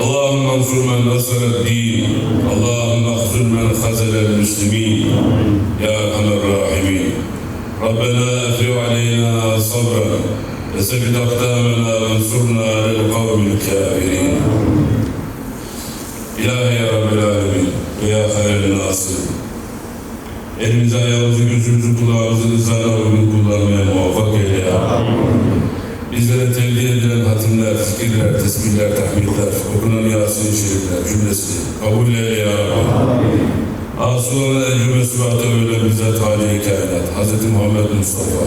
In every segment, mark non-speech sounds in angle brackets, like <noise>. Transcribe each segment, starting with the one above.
اللهم اغفر من نصر الدين. اللهم اغفر من خزل المسلمين. يا أرحم الراحمين. ربنا أفرغ علينا صبرا. وثبت أقدامنا وانصرنا على القوم الكافرين. إلهي يا رب العالمين ويا خير الناصر elimize ayağımızı, gözümüzü, kulağımızı, izahına uygun kullanmaya muvaffak eyle ya. Amin. Bizlere tevdi edilen hatimler, zikirler, tesbihler, tahmidler, okunan Yasin-i Şerifler cümlesini kabul eyle ya Rabbi. Asulara ecrü mesubata öyle bize tali kainat. Hz. Muhammed Mustafa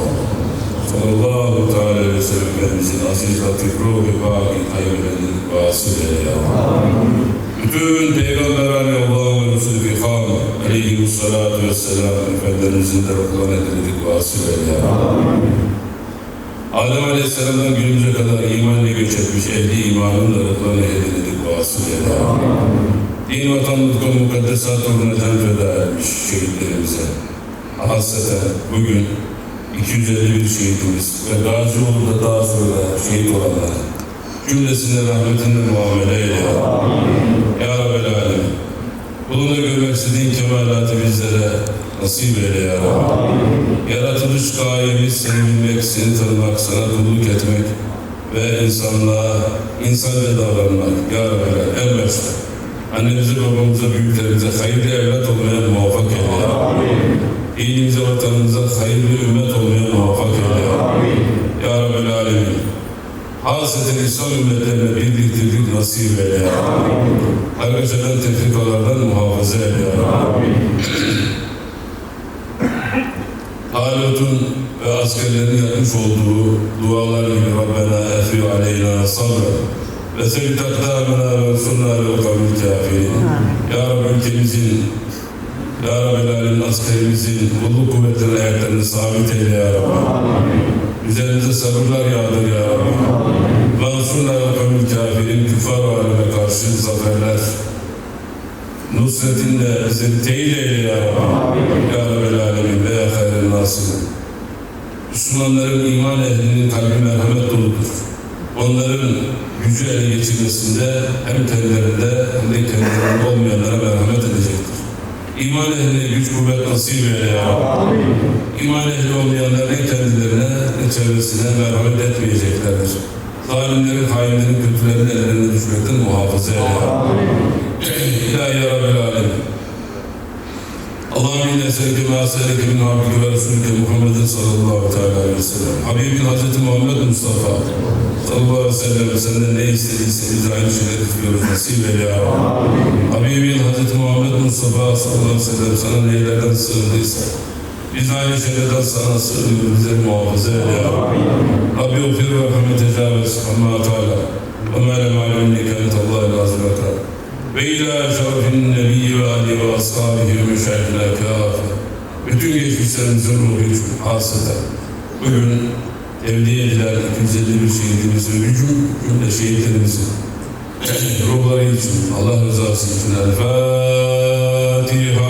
sallallahu teala aleyhi ve sellem Efendimizin aziz latif ruhu baki hayırlarının vasıl eyle ya Rabbi. Bütün peygamberane Allah'ın ve Resulü Fikhan aleyhissalatu vesselam Efendimizin de ruhlarına edildik vasıl eyle ya Rabbi. Adem Aleyhisselam'dan günümüze kadar imanla göç etmiş ehli imanın da ruhlarına edildik vasıl eyle ya Rabbi. Din vatan nutku mukaddesat uğruna can feda etmiş şehitlerimize. Hasreten bugün 251 şehitimiz ve Gazi Ulu'da daha sonra şehit olanlara cümlesine rahmetinle muamele eyle ya Rabbi. Ya Rabbel Alemin. Kuluna görmek istediğin kemalatı bizlere nasip eyle ya Rabbi. Yaratılış gayemiz seni bilmek, seni tanımak, sana kulluk etmek ve insanlığa insanca davranmak. Ya Rabbi en başta. Annemize, babamıza, büyüklerimize hayırlı evlat olmaya muvaffak eyle ya Rabbi. Dinimize, vatanımıza hayırlı ümmet olmaya muvaffak eyle ya Rabbi. Ya Rabbel Alemin. Hasreten İslam ümmetlerine birlik dirlik nasip eyle ya Rabbi. Kargaşadan tefrikalardan muhafaza eyle ya Rabbi. Talut'un ve askerlerin yapmış olduğu dualar gibi Rabbena efi aleyna sabra ve sevit akdamena ve sunna ve kavmil kafirin. Ya Rabbi ülkemizin Ya Rabbi alemin askerimizin kulluk kuvvetleri ayaklarını sabit eyle Ya Rabbi. Üzerimize sabırlar yağdır Ya Rabbi. Mansurna ve kavmil kafirin küfar aleme karşı zaferler nusretinle bizi teyit eyle ya Rabbi. Ya ve nasırın. Müslümanların iman ehlinin kalbi merhamet doludur. Onların gücü ele geçirmesinde hem kendilerinde hem de kendilerinde olmayanlara merhamet edecektir. İman ehline güç kuvvet nasip eyle ya Rabbi. İman ehli olmayanlar ne kendilerine ne çevresine merhamet etmeyeceklerdir. Zalimlerin, hainlerin, kötülerin ellerine düşmekten muhafaza eyle ya Rabbi. <clears throat> İlahi ya Alemin. Allah'ım inne sevgi ma seyreke min abdike ve Resulüke Muhammedin sallallahu teala aleyhi ve sellem. Habibin Hazreti Muhammed Mustafa sallallahu aleyhi ve sellem senden ne istediyse biz aynı şeyleri istiyoruz. Nasip eyle ya. Habibin Hazreti Muhammed Mustafa sallallahu aleyhi ve sellem sana neylerden sığındıysa biz aynı şeylerden sana sığınıyoruz. Bize muhafaza eyle ya Rabbi. Ufir ve rahmet tecavüz. Amma Teala. Ve ma lem alemnike entallahi lazım ekran. Ve ila şerefin nebiyyi ali ve ashabihi ve müşahidine kâfe. Bütün geçmişlerimizin ruhu için hasıda. Bugün tevdi edilen 251 şehidimiz ve bütün cümle şehitlerimizin ruhları için, Allah rızası için El Fatiha.